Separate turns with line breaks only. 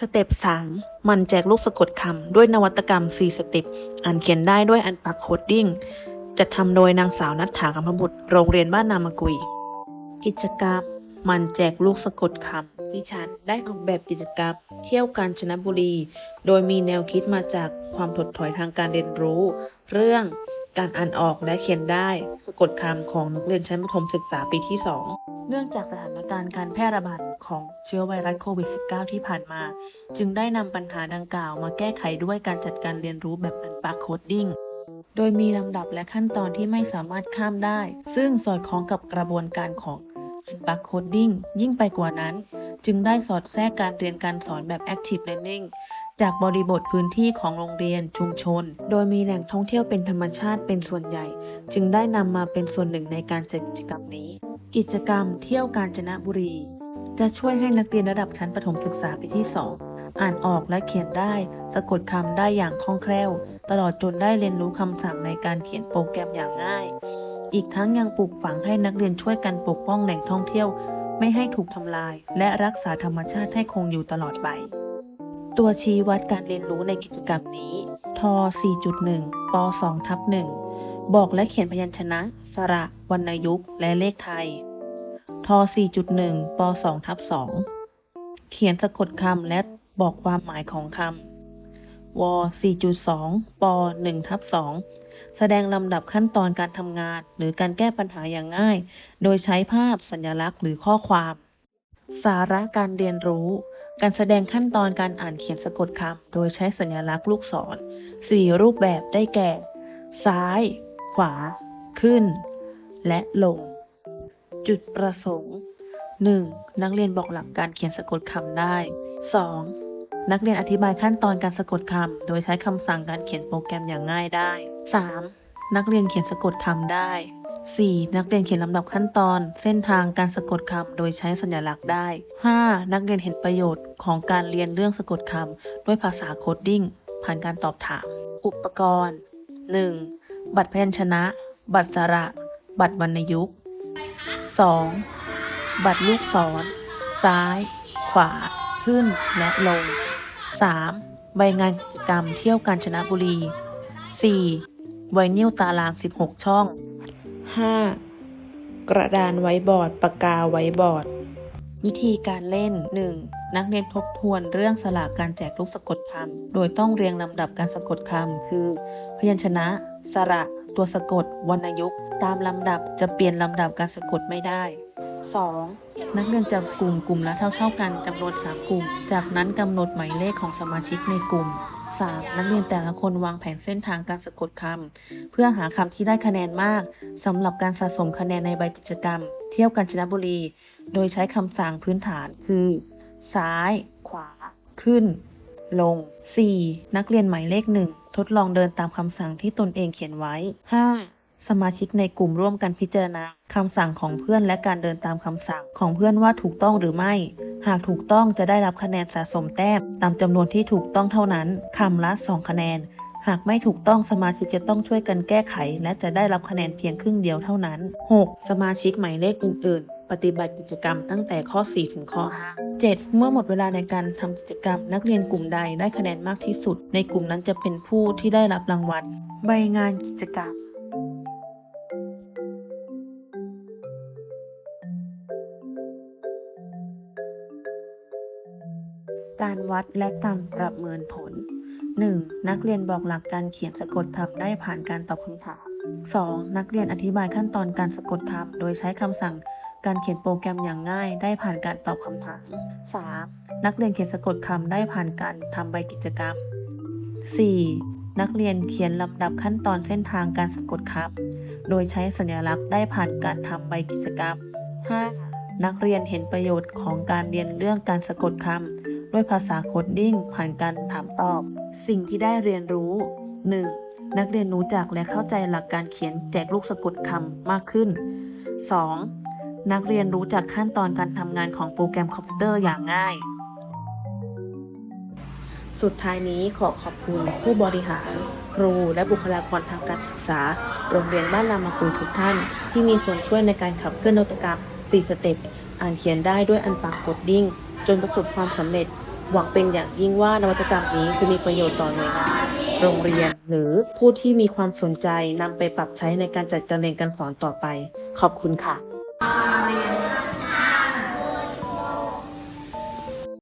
สเต็ป3มันแจกลูกสะกดคำด้วยนวัตกรรม 4 สเต็ปอ่านเขียนได้ด้วยอันปักโคดดิ้งจะทำโดยนางสาวนัทถากรรมบุตร โรงเรียนบ้านนามกุย กิจกรรม มันแจกลูกสะกดคำดิฉันได้ออกแบบกิจกรรม เที่ยวกาญจนบุรี โดยมีแนวคิดมาจากความถดถอยทางการเรียนรู้ เรื่อง การอ่านออกและเขียนได้สะกดคำของนักเรียนชั้นประถมศึกษาปีที่ 2 เนื่องจากสถานการณ์การแพร่ระบาดของเชื้อไวรัสโควิด -19 ที่ผ่านมา จึงได้นำปัญหาดังกล่าวมาแก้ไขด้วยการจัดการเรียนรู้แบบอันปาโคดดิ้งโดยมีลำดับและขั้นตอนที่ไม่สามารถข้ามได้ ซึ่งสอดคล้องกับกระบวนการของอันปาโคดดิ้งยิ่งไปกว่านั้น จึงได้สอดแทรกการเรียนการสอนแบบ Active Learning จากบริบทพื้นที่ของโรงเรียนชุมชน โดยมีแหล่งท่องเที่ยวเป็นธรรมชาติเป็นส่วนใหญ่ จึงได้นำมาเป็นส่วนหนึ่งในการจัดกิจกรรมนี้ กิจกรรมเที่ยวกาญจนบุรี จะช่วยให้นักเรียนระดับชั้นประถมศึกษาปีที่ 2 อ่านออกและเขียนได้ สะกดคำได้อย่างคล่องแคล่ว ตลอดจนได้เรียนรู้คำสั่งในการเขียนโปรแกรมอย่างง่าย อีกทั้งยังปลูกฝังให้นักเรียนช่วยกันปกป้องแหล่งท่องเที่ยว ไม่ให้ถูกทำลาย และรักษาธรรมชาติให้คงอยู่ตลอดไป ตัวชี้วัดการเรียนรู้ในกิจกรรมนี้ ท 4.1 ป 2 ทับ 1 บอกและเขียนพยัญชนะ สระ วรรณยุกต์ และเลขไทย ท 4.1 ป 2 ทับ 2 เขียนสะกดคำและบอกความหมายของคำ ว 4.2 ป 1 ทับ 2 แสดงลำดับขั้นตอนการทำงานหรือการแก้ปัญหาอย่างง่าย โดยใช้ภาพสัญลักษณ์หรือข้อความ สาระการเรียนรู้ การแสดงขั้นตอนการอ่านเขียนสะกดคำโดยใช้สัญลักษณ์ลูกศรสี่รูปแบบได้แก่ ซ้าย ขวา ขึ้น และลง จุดประสงค์ 1. นักเรียนบอกหลักการเขียนสะกดคำได้ 2. นักเรียนอธิบายขั้นตอนการสะกดคำโดยใช้คำสั่งการเขียนโปรแกรมอย่างง่ายได้ 3. นักเรียนเขียนสะกดคำได้ 4. นักเรียนเขียนลำดับขั้นตอน เส้นทางการสะกดคำโดยใช้สัญลักษณ์ได้ 5. นักเรียนเห็นประโยชน์ของการเรียนเรื่องสะกดคำด้วยภาษาโคดดิ้งผ่านการตอบถาม อุปกรณ์ 1. บัตรพยัญชนะ บัตรสระ บัตรวรรณยุกต์ 2. บัตรลูกศร ซ้าย ขวา ขึ้นและลง 3. ใบงานกิจกรรมเที่ยวกาญจนบุรี 4. ไวนิลตาราง 16 ช่อง 5. กระดานไว้บอร์ดปากกาไว้บอร์ด วิธีการเล่น 1. นักเรียนทบทวนเรื่องสลากการแจกลูกสะกดคำ โดยต้องเรียงลำดับการสะกดคำ คือ พยัญชนะ สระ ตัวสะกด วรรณยุกต์ ตามลำดับจะเปลี่ยนลำดับการสะกดไม่ได้ 2. นักเรียนจับกลุ่มกลุ่มละเท่าๆกันจำนวน3กลุ่ม จากนั้นกำหนดหมายเลขของสมาชิกในกลุ่ม 3. นักเรียนแต่ละคนวางแผนเส้นทางการสะกดคำเพื่อหาคำที่ได้คะแนนมากสำหรับการสะสมคะแนนในใบกิจกรรม เที่ยวกาญจนบุรี โดยใช้คำสั่งพื้นฐานคือ ซ้าย ขวา ขึ้น ลง 4. นักเรียนหมายเลขหนึ่งทดลองเดินตามคำสั่งที่ตนเองเขียนไว้ 5. สมาชิกในกลุ่มร่วมกันพิจารณาคำสั่งของเพื่อนและการเดินตามคำสั่งของเพื่อนว่าถูกต้องหรือไม่ หากถูกต้องจะได้รับคะแนนสะสมแต้มตามจำนวนที่ถูกต้องเท่านั้นคำละ 2 คะแนน หากไม่ถูกต้องสมาชิกจะต้องช่วยกันแก้ไข และจะได้รับคะแนนเพียงครึ่งเดียวเท่านั้น 6. สมาชิกหมายเลขอื่น ๆ ปฏิบัติกิจกรรมตั้งแต่ข้อ 4 ถึงข้อ 5 7. เมื่อหมดเวลาในการทำกิจกรรม นักเรียนกลุ่มใดได้คะแนนมากที่สุด ในกลุ่มนั้นจะเป็นผู้ที่ได้รับรางวัลใบงานกิจกรรม การวัดและการประเมินผล 1. นักเรียนบอกหลักการเขียนสะกดคำได้ผ่านการตอบคำถาม 2. นักเรียนอธิบายขั้นตอนการสะกดคำโดยใช้คำสั่งการเขียนโปรแกรมอย่างง่ายได้ผ่านการตอบคำถาม 3. นักเรียนเขียนสะกดคำได้ผ่านการทำใบกิจกรรม 4. นักเรียนเขียนลำดับขั้นตอนเส้นทางการสะกดคำโดยใช้สัญลักษณ์ได้ผ่านการทำใบกิจกรรม 5. นักเรียนเห็นประโยชน์ของการเรียนเรื่องการสะกดคำ ด้วยภาษาโคดดิ้งผ่านการถามตอบ สิ่งที่ได้เรียนรู้ 1. นักเรียนรู้จักและเข้าใจหลักการเขียนแจกลูกสะกดคำมากขึ้น 2. นักเรียนรู้จักขั้นตอนการทำงานของโปรแกรมคอมพิวเตอร์อย่างง่าย สุดท้ายนี้ขอขอบคุณผู้บริหาร ครูและบุคลากรทางการศึกษา โรงเรียนบ้านรามาคุยทุกท่าน ที่มีส่วนช่วยในการขับเคลื่อนนวัตกรรม4สเต็ปอ่านเขียนได้ด้วยอันปากกดดิ้ง จนประสบความสำเร็จ หวังเป็นอย่างยิ่งว่านวัตกรรมนี้จะมีประโยชน์ต่อหน่วยงานโรงเรียน หรือผู้ที่มีความสนใจนำไปปรับใช้ในการจัดการเรียนการสอนต่อไป ขอบคุณค่ะ